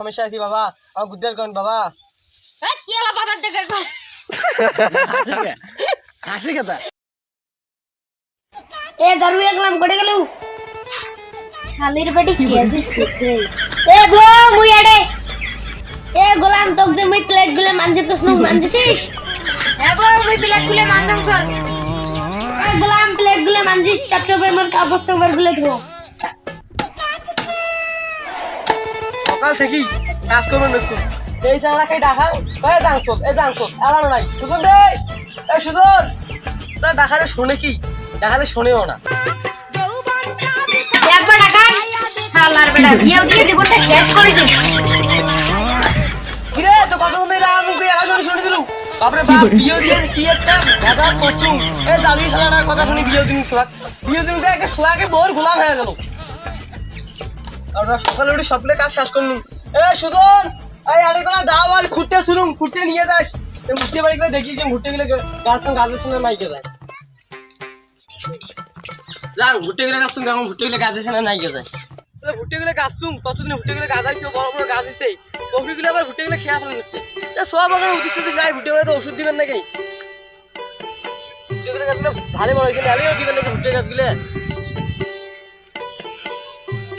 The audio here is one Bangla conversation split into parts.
সমস্যা আছে বাবা? আমার বুদ্ধির কোন বাবা? এই, কি হলো বাবার দিকে কর হাসি কে? হাসি কে তা? এ দারু গেলাম কোটে গেলু? শালির বেটি কেজি শিখে? এ ভো মুই আড়ে এ গোলাম তোক যে মুই প্লেটগুলো মানজিত কসনু মানজিছিস ভো মুই প্লেটগুলো মানলাম স্যার গোলাম প্লেটগুলো মানজিস টপ টপে মোর কাপড় চোপড়গুলো ধো। সকাল থেকেই কাজ করবেন দেখছ এই চালা খাই ডাকাল এই জাংসত এই জাংসত এলানো নাই। সুজন সুজন। স্যার ডাকালে শুনে কি? ডাকালে শুনেও না। একবার টাকা শালার বেটা বিয়ে দিয়ে জীবনটা শেষ করে দিস কিরে তো কত দিন ধরে মুখে একা শুনে শুনে দিলু? বাপরে বাপ বিয়ে দিয়ে কি একটা এই দাঁড়িয়ে শালাটার কথা শুনি বিয়ে দিন সোয়াক বিয়ে দিন একটা সোয়াকে বোর গোলাম হয়ে গেল। আর ওরা সকালে উঠে সকালে কাজ শেষ করলুম। এ, সুজন! এই, আরে কোনা দাও, আর খুঁটতে শুনুম খুঁটতে নিয়ে যাস। ঘুরতে বাড়ি করে দেখি যে ঘুরতে গেলে গাছ গাছের সঙ্গে নাইকে যায়। যান ঘুরতে গেলে গাছ এখন ঘুরতে গেলে গাছের সঙ্গে নাইকে যায়। তাহলে ঘুরতে গেলে গাছ শুন, কতদিন ঘুরতে গেলে গাছ আইছে, বড় বড় গাছ আছে কফি গুলো আবার ঘুরতে গেলে খেয়া ফেলে নিচ্ছে সব আবার উচিত যদি যাই ঘুরতে গেলে তো ওষুধ দিবেন নাকি? ভালো বড় হয়েছে আলিও দিবেন নাকি ঘুরতে গাছগুলো?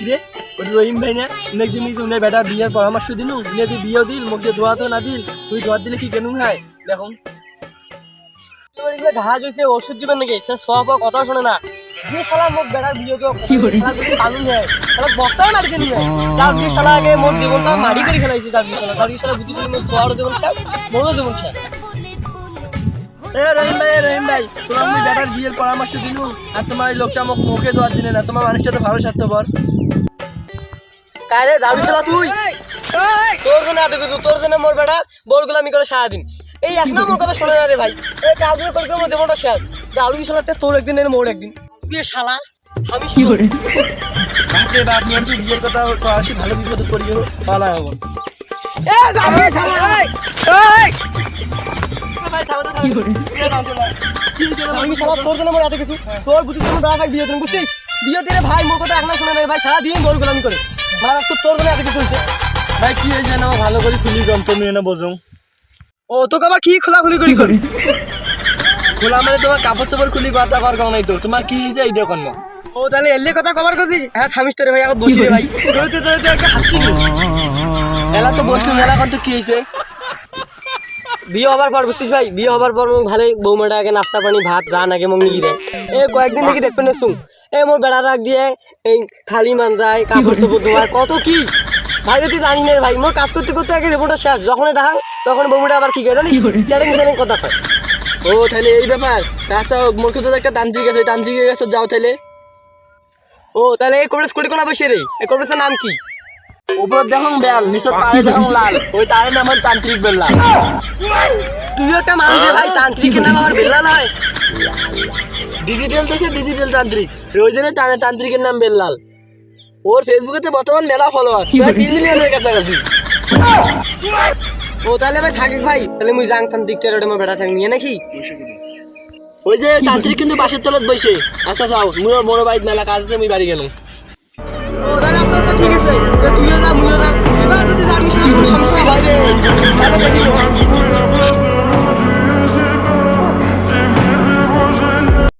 কিরে? ওই রহিম ভাই না নাকি তুমি তুমি বেটা বিয়ের পরামর্শ দিনু নাকি বিয়ে দিল মুখে দোয়া তো না দিল। তুই দোয়া দিলে কি কেন হয় দেখো। ঘাস হয়েছে ওষুধ দিবেন নাকি? সে সব কথা শোনে না। যে শালা মুখ বেড়ার বিয়ে তো কানুন হয় শালা বক্তাও না দিকে নিয়ে? তার বিয়ে শালা আগে মোর জীবনটা মারি করে ফেলাইছে তার বিয়ে শালা তার বিয়ে শালা বুঝি মোর সোয়ারও শেষ মোরও জীবন শেষ। এ রহিম ভাই রহিম ভাই তোমার আমি বেটার বিয়ের পরামর্শ আর তোমার এই লোকটা মুখে দিলে না তোমার মানুষটা তো ভালো স্বার্থপর কারে দাবি তুই? তোর জন্য এত কিছু তোর জন্য মোর বেটা বোর গুলামি করে সারাদিন এই এক নম্বর কথা শোনে না রে ভাই এই কাজগুলো দারুই শালাতে তোর একদিন মোর একদিন। বিয়ে শালা আমি কি করে? বাপরে বাপ নিয়ে তুই বিয়ের কথা ভালো বিপদ করি গেল পালা হব। এ শালা। এই! এই! আমি শালা তোর জন্য এত কিছু। তোর বুঝি তুমি বেড়া বিয়ে তুমি বুঝছিস? বিয়ে দিলে ভাই মোর কথা এক না শোনে ভাই সারাদিন বোর গুলামি করে। মারা রাখছো তোর জন্য এত কিছু হয়েছে। ভাই কি হয়েছে না? ভালো করে খুলি গম তুমি এনে বোঝো ও তোকে আবার কি খোলাখুলি করি করি? খোলা মানে তোমার কাপড় চাপড় খুলি কথা কর কম নাই তো। তোমার কি হয়েছে এই দেখুন না। ও তাহলে এলে কথা কভার করছিস? হ্যাঁ থামিস তোরে ভাই এখন বসি রে ভাই। দৌড়তে দৌড়তে একটা এলা তো বসলুম এলা তো কি হয়েছে? বিয়ে হবার পর বুঝছিস ভাই? বিয়ে হবার পর মোক ভালোই বৌমাটা আগে নাস্তা পানি ভাত যা নাগে মোক নিয়ে দেয় এ কয়েকদিন দেখি দেখবেন না শুন এ মোর বেড়া রাখ দিয়ে এই থালি মান যায় কাপড় চোপড় ধোয়া কত কি? ভাই তুই জানি না ভাই? মোর কাজ করতে করতে আগে রেপোর্টটা শেষ। যখন ডাহাং তখন বৌমাটা আবার কি করে জানিস? চ্যালেঞ্জ চ্যালেঞ্জ কথা কয়। ও তাহলে এই ব্যাপার। রাস্তা মোর কাছে একটা তান্ত্রিক আছে। ওই তান্ত্রিকের কাছে যাও তাহলে ও তাহলে এই কবরেজ কোটি কোনা বসে রে এই কবরেজের নাম কি? উপর দেখুন বেল দেখুন লাল ওই নাম হল তান্ত্রিক বেল্লা। তুইও একটা মানুষ ভাই তান্ত্রিকের নাম আমার বেল্লা নয় ডিজিটাল দেশে ডিজিটাল তান্ত্রিক ওই জন্য তার তান্ত্রিকের নাম বেল্লাল। ওর ফেসবুকেতে বর্তমান মেলা ফলোয়ার প্রায় তিন মিলিয়ন হয়ে কাছাকাছি। ও তাহলে ভাই থাকিক ভাই তাহলে মুই জাং তান্ত্রিক টেরোডে মোর বেটা ঠ্যাং নিয়ে নাকি? ওই যে তান্ত্রিক কিন্তু বাসের তলত বসে আচ্ছা যাও মুই বড় বাইক মেলা কাজ আছে মুই বাড়ি গেলাম আস্তে আস্তে ঠিক আছে। তুইও যা মুইও যা। এবার যদি যাবি